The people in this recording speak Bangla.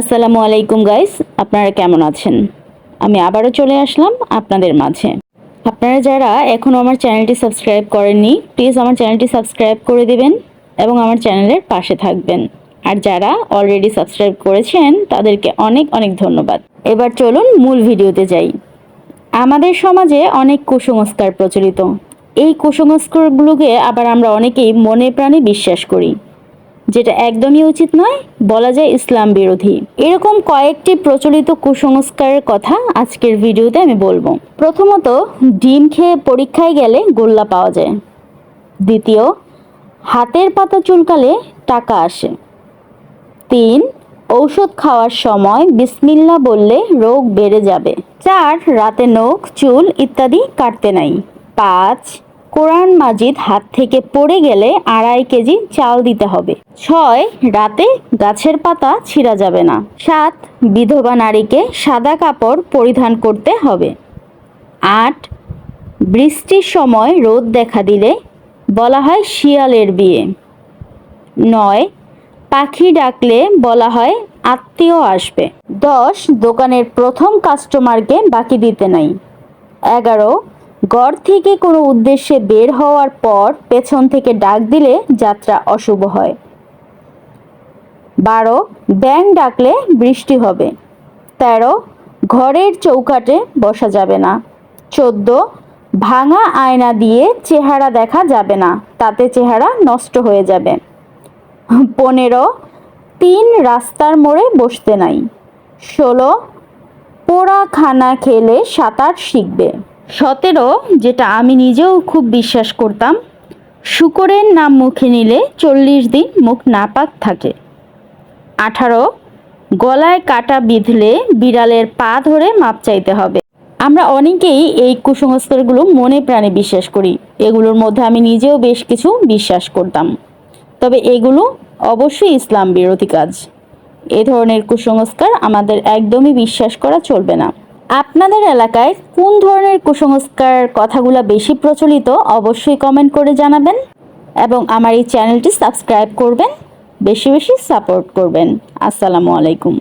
আসসালামু আলাইকুম গাইস, আপনারা কেমন আছেন? আমি আবারও চলে আসলাম আপনাদের মাঝে। আপনারা যারা এখনও আমার চ্যানেলটি সাবস্ক্রাইব করেননি, প্লিজ আমার চ্যানেলটি সাবস্ক্রাইব করে দেবেন এবং আমার চ্যানেলের পাশে থাকবেন। আর যারা অলরেডি সাবস্ক্রাইব করেছেন, তাদেরকে অনেক অনেক ধন্যবাদ। এবার চলুন মূল ভিডিওতে যাই। আমাদের সমাজে অনেক কুসংস্কার প্রচলিত। এই কুসংস্কারগুলোকে আবার আমরা অনেকেই মনে প্রাণে বিশ্বাস করি। যেটা একদমই উচিত নয়, বলা যায় ইসলাম বিরোধী। এরকম কয়েকটি প্রচলিত কুসংস্কারের কথা আজকের ভিডিওতে আমি বলব। প্রথমত, ডিম খেয়ে পরীক্ষায় গেলে গোল্লা পাওয়া যায়। দ্বিতীয়, হাতের পাতা চুলকালে টাকা আসে। তিন, ঔষধ খাওয়ার সময় বিসমিল্লা বললে রোগ বেড়ে যাবে। চার, রাতে নখ, চুল ইত্যাদি কাটতে নাই। পাঁচ কোরআন মাজিদ হাত থেকে পড়ে গেলে আড়াই কেজি চাল দিতে হবে। ছয়, রাতে গাছের পাতা ছিঁড়া যাবে না। সাত, বিধবা নারীকে সাদা কাপড় পরিধান করতে হবে। আট, বৃষ্টির সময় রোদ দেখা দিলে বলা হয় শিয়ালের বিয়ে। নয়, পাখি ডাকলে বলা হয় আত্মীয় আসবে। দশ, দোকানের প্রথম কাস্টমারকে বাকি দিতে নাই। এগারো গড় থেকে কোনো উদ্দেশ্যে বের হওয়ার পর পেছন থেকে ডাক দিলে যাত্রা অশুভ হয়। বারো ব্যাং ডাকলে বৃষ্টি হবে। তেরো, ঘরের চৌকাটে বসা যাবে না। চোদ্দ, ভাঙা আয়না দিয়ে চেহারা দেখা যাবে না, তাতে চেহারা নষ্ট হয়ে যাবে। পনেরো, তিন রাস্তার মোড়ে বসতে নাই। ষোলো পোড়া খানা খেলে সাঁতার শিখবে। সতেরো, যেটা আমি নিজেও খুব বিশ্বাস করতাম, শুকরের নাম মুখে নিলে চল্লিশ দিন মুখ নাপাক থাকে। আঠারো, গলায় কাটা বিঁধলে বিড়ালের পা ধরে মাপ চাইতে হবে। আমরা অনেকেই এই কুসংস্কারগুলো মনে প্রাণে বিশ্বাস করি, এগুলোর মধ্যে আমি নিজেও বেশ কিছু বিশ্বাস করতাম। তবে এগুলো অবশ্যই ইসলাম বিরোধী কাজ। এ ধরনের কুসংস্কার আমাদের একদমই বিশ্বাস করা চলবে না। আপনাদের এলাকায় কোন ধরনের কুসংস্কার কথাগুলো বেশি প্রচলিত অবশ্যই কমেন্ট করে জানাবেন এবং আমার এই চ্যানেলটি সাবস্ক্রাইব করবেন, বেশি বেশি সাপোর্ট করবেন। আসসালামু আলাইকুম।